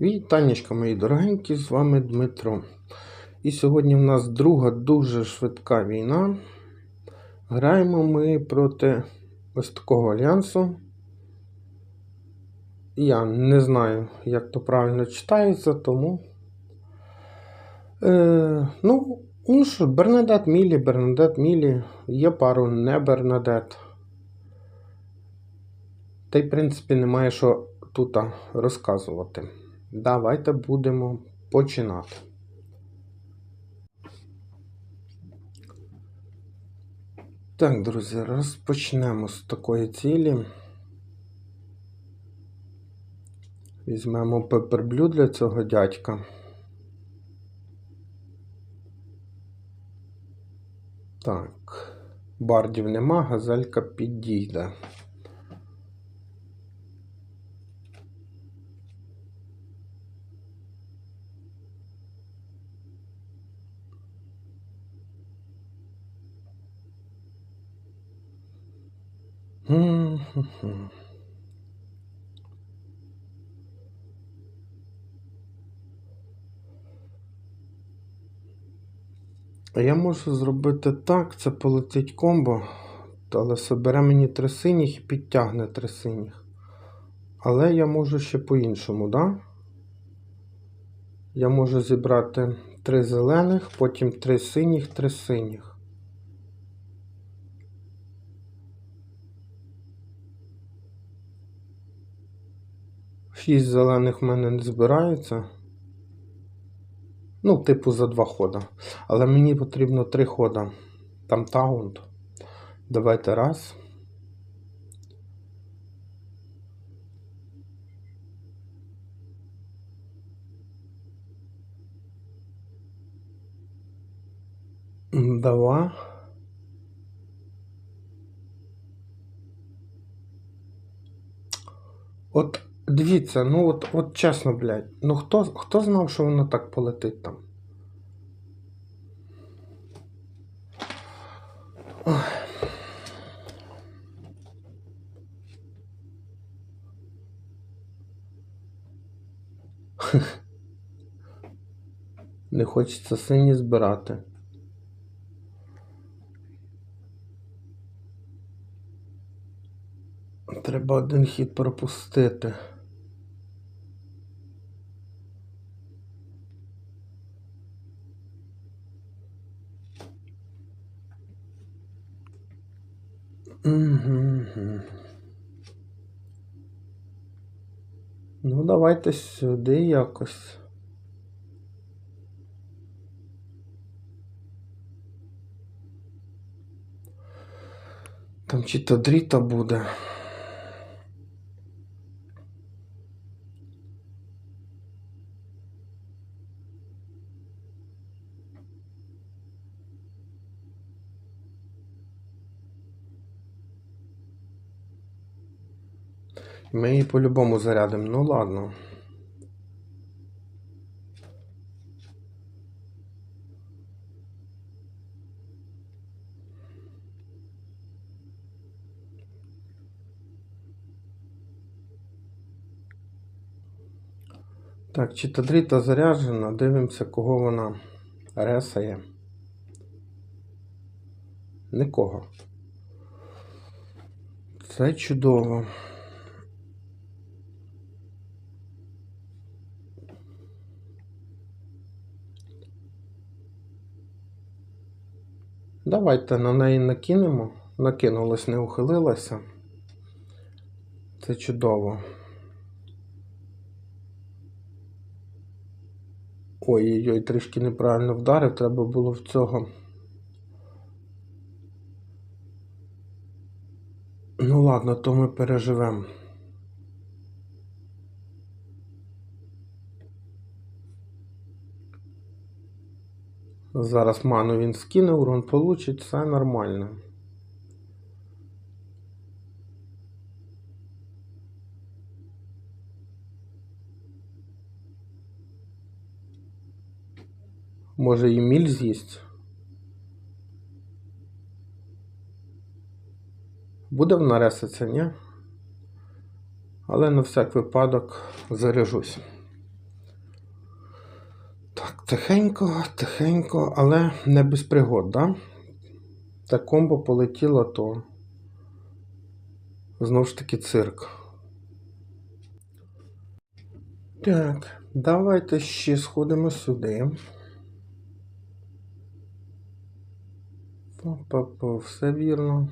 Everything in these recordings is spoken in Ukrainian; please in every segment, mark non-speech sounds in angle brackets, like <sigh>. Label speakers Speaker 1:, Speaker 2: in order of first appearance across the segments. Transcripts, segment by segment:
Speaker 1: Вітанечка, мої дорогенькі, з вами Дмитро. І сьогодні в нас друга дуже швидка війна. Граємо ми проти ось такого альянсу. Я не знаю, як то правильно читається, тому. Е, ну, ну що, Бернадет Мілі, Бернадет Мілі. Є пару не Бернадет. Та й, в принципі, немає що тут розказувати. Давайте будемо починати. Так, друзі, розпочнемо з такої цілі. Візьмемо пеперблю для цього дядька. Так, бардів нема, газелька підійде. Я можу зробити так, це полетить комбо, але собере мені три синіх і підтягне три синіх. Але я можу ще по-іншому, да? Я можу зібрати три зелених, потім три синіх, три синіх. Шість зелених в мене не збирається. Ну, типу, за два хода. Але мені потрібно три хода. Там таунт. Давайте раз. Два. От дивіться, ну от от чесно, блядь, ну хто хто знав, що воно так полетить там? <laughs> Не хочеться сині збирати. Треба один хід пропустити. Ну, давайте сюди якось. Там чи то дріта буде. Ми її по-любому зарядимо. Ну ладно. Так, читадріта заряджена, дивимося, кого вона ресає. Нікого. Це чудово. Давайте на неї накинемо. Накинулась, не ухилилася. Це чудово. Ой-ой-ой, трішки неправильно вдарив, треба було в цього. Ну ладно, то ми переживемо. Зараз ману він скине, урон получить, все нормально. Може і міль з'їсть. Буде в нареситься, ні? Але на всяк випадок заряжусь. Тихенько, тихенько, але не без пригод, да? Та комбо полетіло, то знову ж таки цирк. Так, давайте ще сходимо сюди. Па-па-па, все вірно.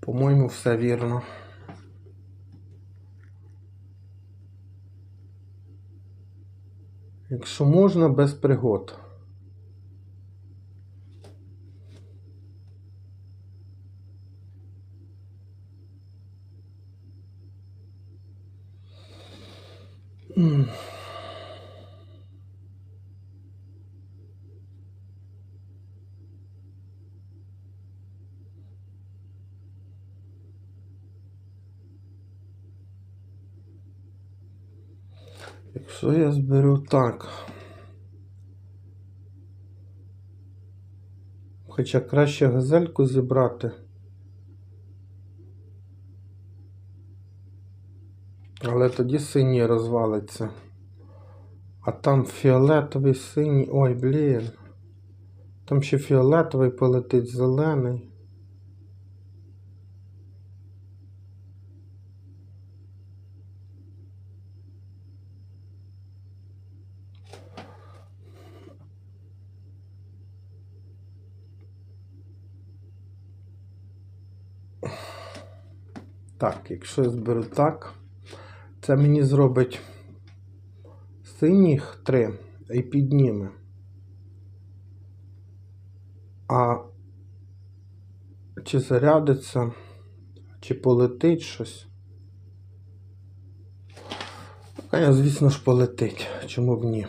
Speaker 1: По-моєму, все вірно. Якщо можна, без пригод. М. Якщо я зберу так. Хоча краще газельку зібрати. Але тоді синій розвалиться. А там фіолетовий синій. Ой, блін. Там ще фіолетовий полетить зелений. Так, якщо я зберу так, це мені зробить синіх три і підніме. А чи зарядиться, чи полетить щось? А звісно ж, полетить. Чому б ні?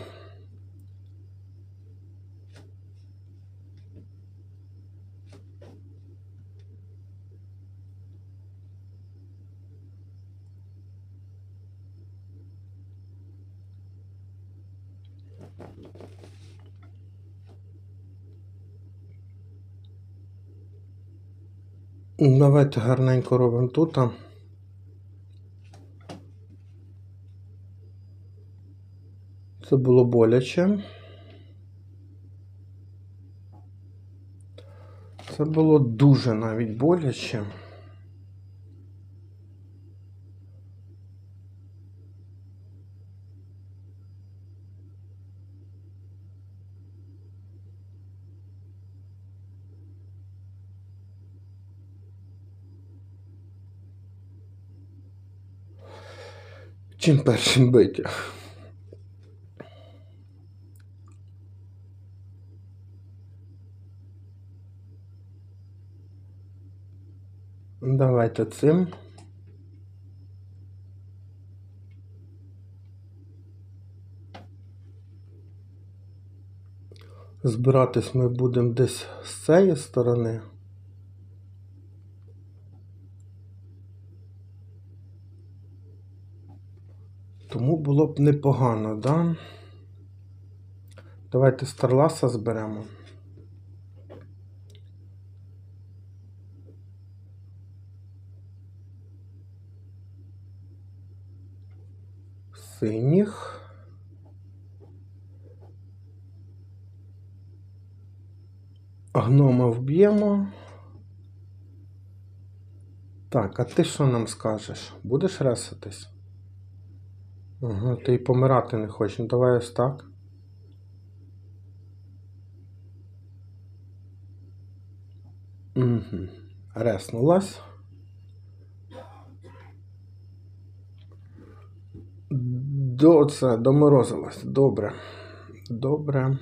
Speaker 1: Давайте гарненько робимо тут. Це було боляче. Це було дуже навіть боляче. Чим першим бити? Давайте цим. Збиратись ми будемо десь з цієї сторони. Непогано, да? Давайте Старласа зберемо. Синіх. Гнома вб'ємо. Так, а ти що нам скажеш? Будеш ресатись? Ага, ти й помирати не хочеш. Ну давай ось так. Угу. Реснулась. До це доморозилась. Добре. Добре.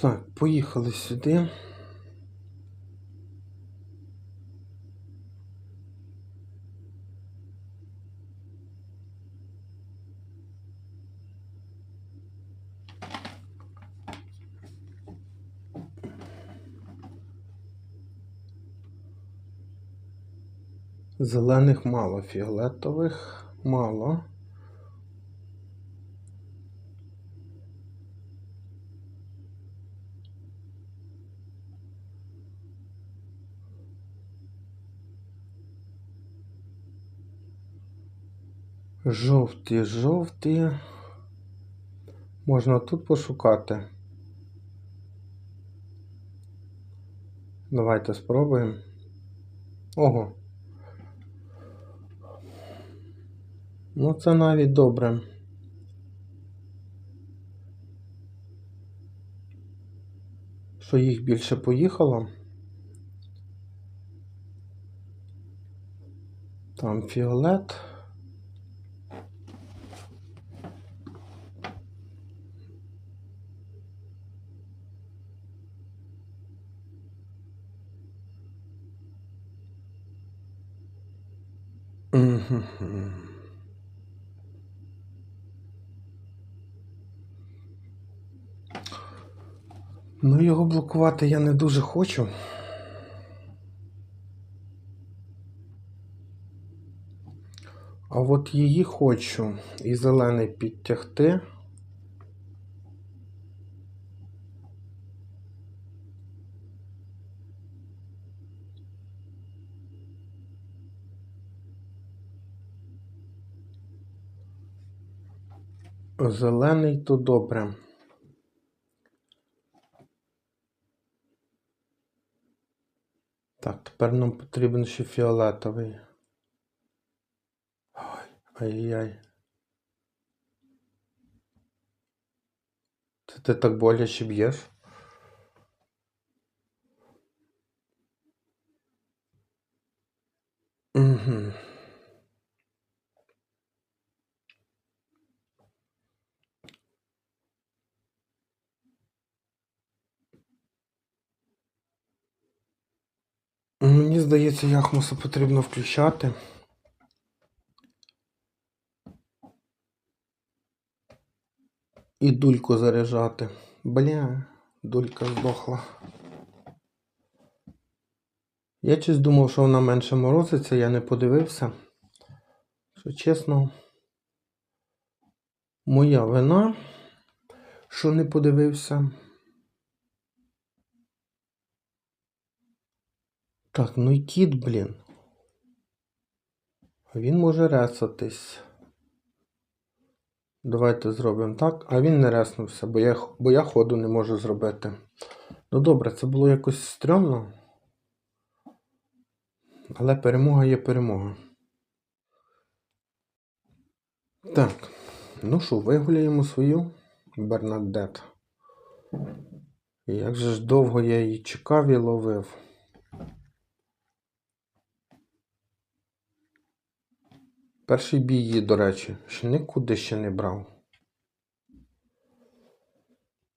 Speaker 1: Так, поїхали сюди. Зелених мало, фіолетових мало. Жовті, жовті. Можна тут пошукати. Давайте спробуємо. Ого. Ну, це навіть добре. Що їх більше поїхало. Там фіолет. Ну, його блокувати я не дуже хочу. А от її хочу і зелений підтягти. Зелений то добре. Так, тепер нам потрібен ще фіолетовий. Ой, ай-яй. Це ти так боляче б'єш? Угу. Мені здається, Яхмуса потрібно включати. І дульку заряджати. Бля, дулька здохла. Я щось думав, що вона менше морозиться, я не подивився. Що чесно, моя вина, що не подивився. Так, ну і кіт, блін. Він може ресатись. Давайте зробимо так. А він не реснувся, бо я, бо я ходу не можу зробити. Ну добре, це було якось стрьомно. Але перемога є перемога. Так. Ну що, вигуляємо свою Бернадет. Як же ж довго я її чекав і ловив. Перший бій її, до речі, ще нікуди ще не брав.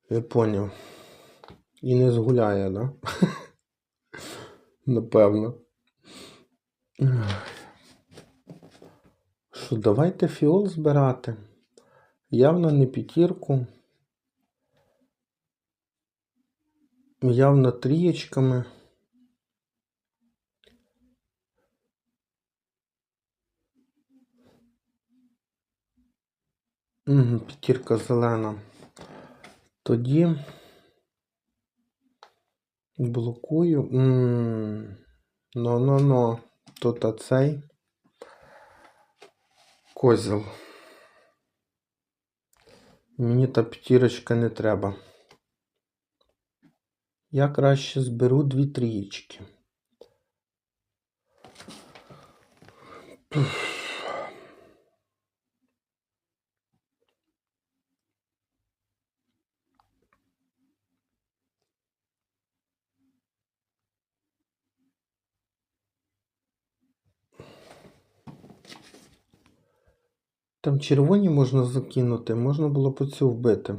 Speaker 1: Я поняв. І не згуляє, да? <laughs> Напевно. Що, давайте фіол збирати. Явно не п'ятірку. Явно трієчками. Угу, п'ятірка зелена. Тоді блокую. Ну-ну-ну. Тут оцей козел. Мені та п'ятірочка не треба. Я краще зберу дві трієчки. Там червоні можна закинути, можна було б цю вбити.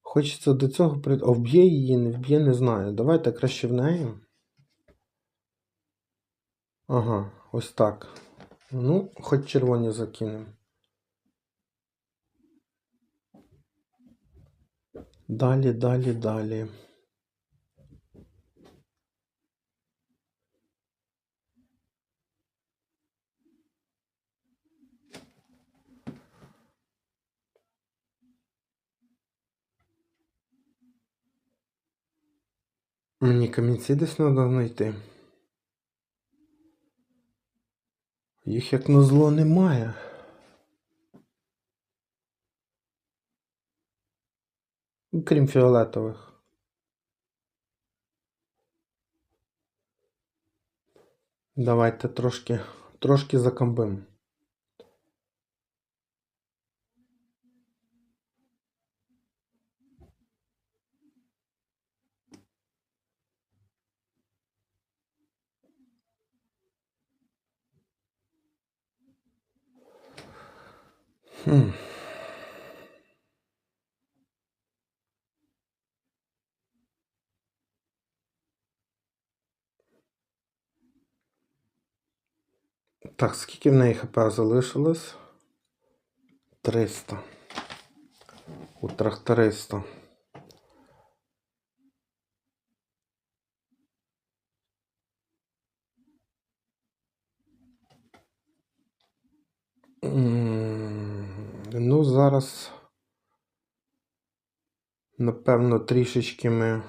Speaker 1: Хочеться до цього прийти. А вб'є її, не вб'є, не знаю. Давайте краще в неї. Ага, ось так. Ну, хоч червоні закинемо. Далі, далі, далі. Мені камінці десь треба знайти. Їх як на зло немає. Крім фіолетових. Давайте трошки, трошки закомбимо. Хм. Так, скільки в неї хп залишилось? 300. У тракториста. М, Ну, зараз. Напевно, трішечки ми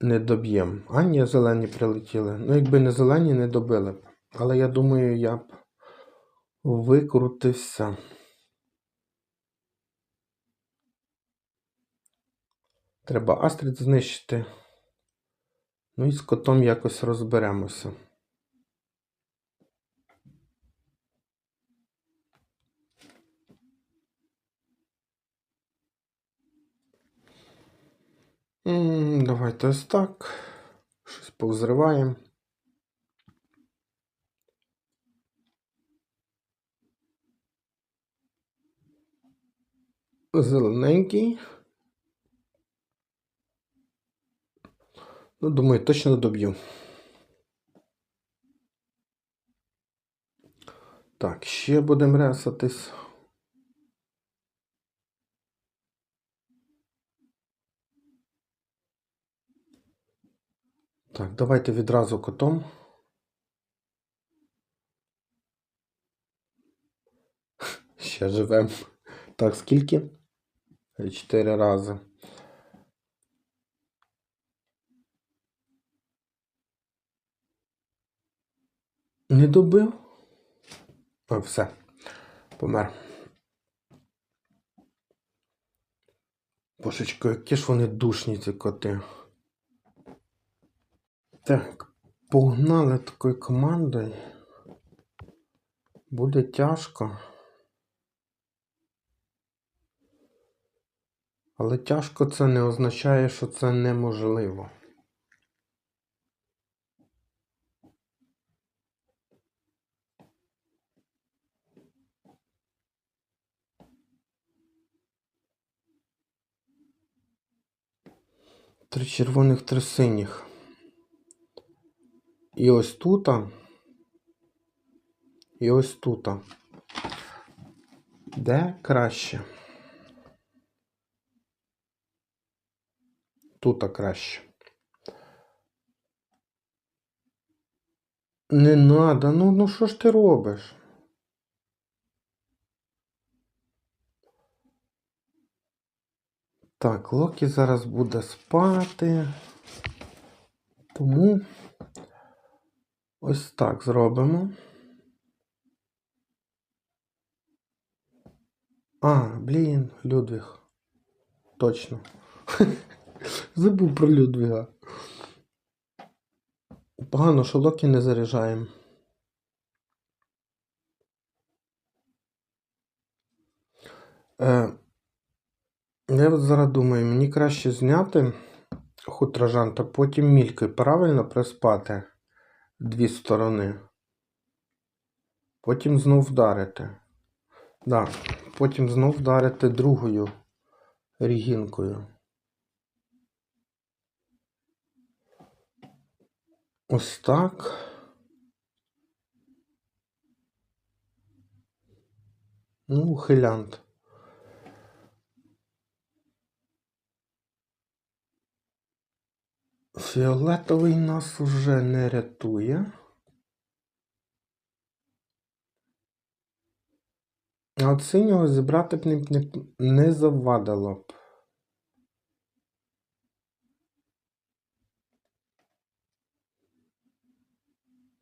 Speaker 1: не доб'ємо. А, ні, зелені прилетіли. Ну, якби не зелені, не добили б. Але я думаю, я б викрутився. Треба Астрид знищити. Ну і з котом якось розберемося. М, Давайте ось так. Щось повзриваємо. Зелененький. Ну, думаю, точно доб'ю. Так, ще будемо ресатись. Так, давайте відразу котом. <laughs> Ще живем. Так, скільки? Чотири рази. Не добив? А, все. Помер. Божечко, які ж вони душні, ці коти. Так, погнали такою командою. Буде тяжко. Але тяжко це не означає, що це неможливо. Три червоних, три синіх. І ось тута. І ось тута. Де краще? Тута краще. Не надо, ну ну що ж ти робиш? Так, Локі зараз буде спати. Тому ось так зробимо. А, блін, Людвіг. Точно. <laughs> Забув про Людвіга. Погано, що Локі не заряджаємо. Е, я от зараз думаю, мені краще зняти хутражан, та потім мількою правильно приспати дві сторони. Потім знов вдарити. Да, потім знов вдарити другою рігінкою. Ось так. Ну, ухилянт. Фіолетовий нас уже не рятує. А от синього зібрати б не, не, завадило б.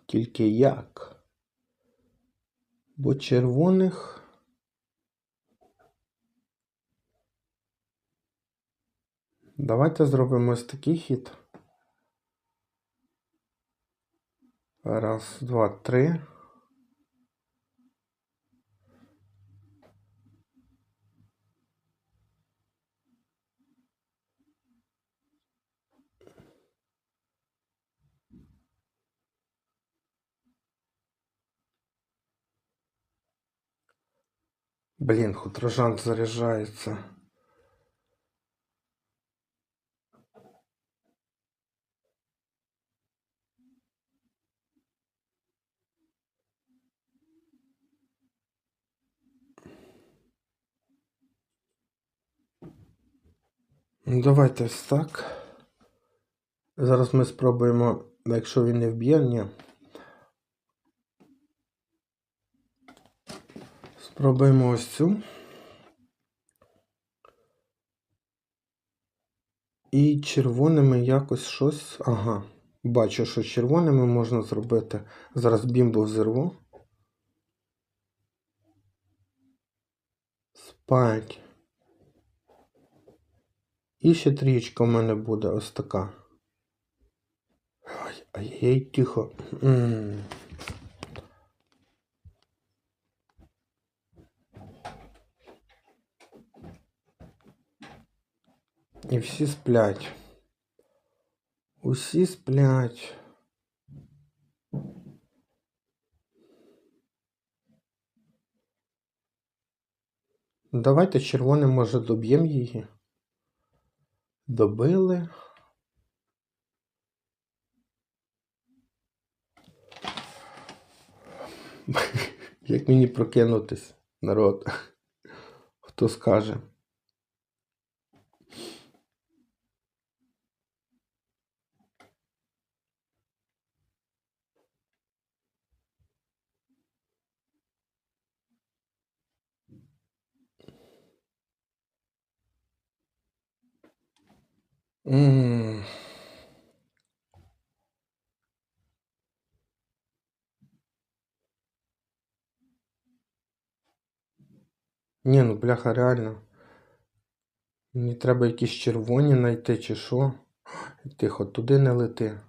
Speaker 1: Тільки як? Бо червоних Давайте зробимо ось такий хід. Раз, два, три. Блин, хутрожан заряжается. Давайте ось так. Зараз ми спробуємо, якщо він не вб'є, ні. Спробуємо ось цю. І червоними якось щось. Ага. Бачу, що червоними можна зробити. Зараз бімбу взірву. Спать. І ще трієчка в мене буде ось така. Ай, ай, тихо. М. І всі сплять. Усі сплять. Давайте червоним, може, доб'ємо її. Добили. <laughs> Як мені прокинутись, народ? Хто скаже? М. Ні, ну бляха, реально. Мені треба якісь червоні знайти, чи що. Тихо, туди не лети.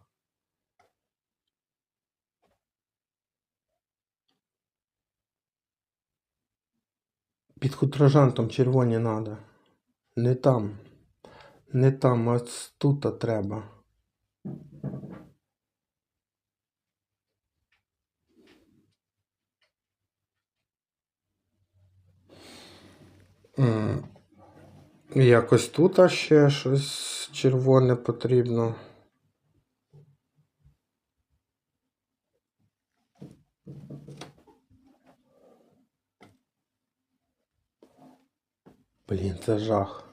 Speaker 1: Під хутрожантом червоні надо. Не там. Не там, а тут треба. Якось тут ще щось червоне потрібно. Блін, це жах.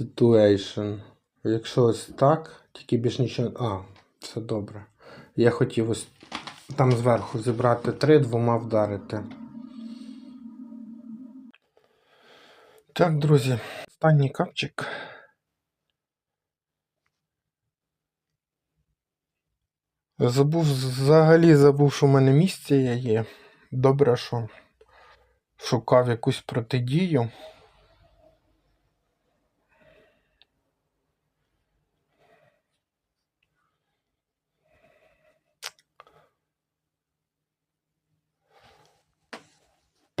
Speaker 1: Situation. Якщо ось так, тільки більш нічого. А, все добре. Я хотів ось там зверху зібрати три, двома вдарити. Так, друзі, останній капчик. Забув, взагалі забув, що в мене місце є. Добре, що шукав якусь протидію.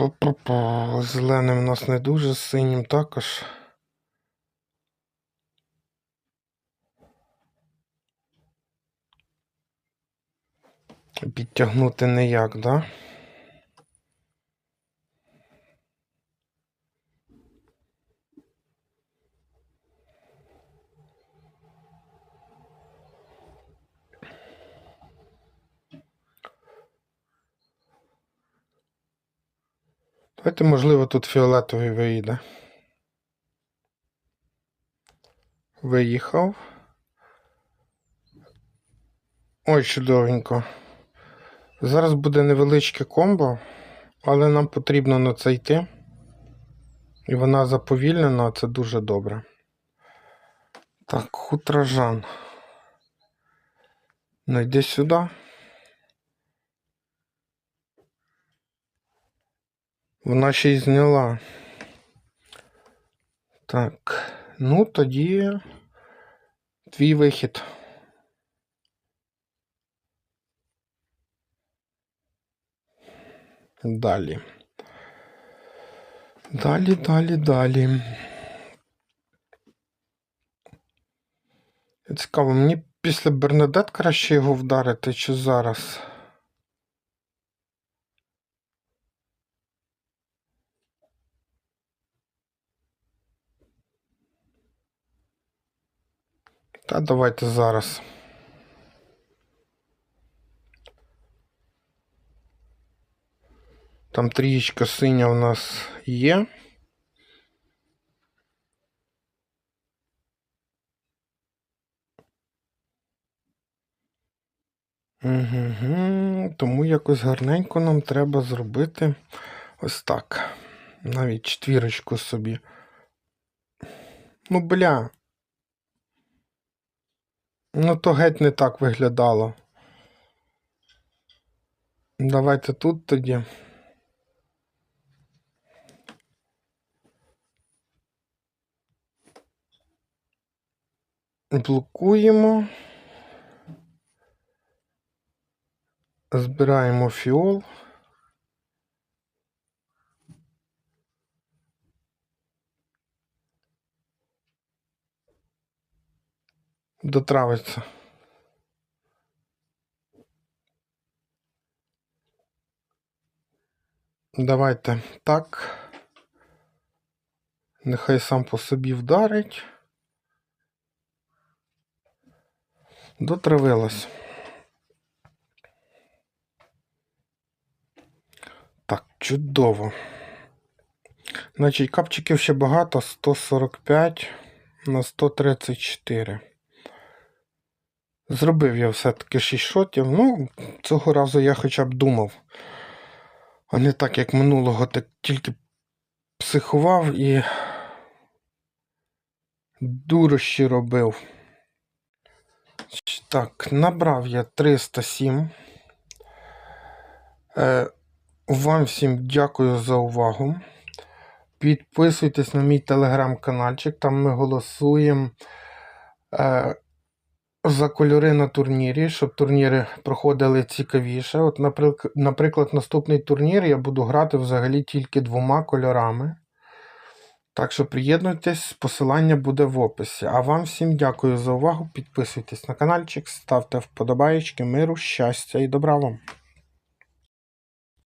Speaker 1: Пу-пу-пу. Зеленим у нас не дуже, синім також. Підтягнути ніяк, да? Давайте, можливо, тут фіолетовий виїде. Виїхав. Ой, чудовенько. Зараз буде невеличке комбо, але нам потрібно на це йти. І вона заповільнена, це дуже добре. Так, хутражан. Ну йди сюди. Вона ще й зняла. Так, ну тоді твій вихід. Далі. Далі, далі, далі. Цікаво, мені після Бернадет краще його вдарити чи зараз? Та давайте зараз. Там трієчка синя у нас є. Угу. Тому якось гарненько нам треба зробити ось так. Навіть четвірочку собі. Ну, бля. Ну, то геть не так виглядало. Давайте тут тоді. Блокуємо. Збираємо фіол. Дотравиться. Давайте так. Нехай сам по собі вдарить. Дотравилась. Так, чудово. Значить, капчиків ще багато. 145 на 134. Зробив я все-таки 6 шотів. Ну, цього разу я хоча б думав. А не так, як минулого, так тільки психував і дурощі робив. Так, набрав я 307. Е, вам всім дякую за увагу. Підписуйтесь на мій телеграм-каналчик, там ми голосуємо е, за кольори на турнірі, щоб турніри проходили цікавіше. От, наприк- Наприклад, наступний турнір я буду грати взагалі тільки двома кольорами. Так що приєднуйтесь, посилання буде в описі. А вам всім дякую за увагу. Підписуйтесь на каналчик, ставте вподобаєчки, миру, щастя і добра вам.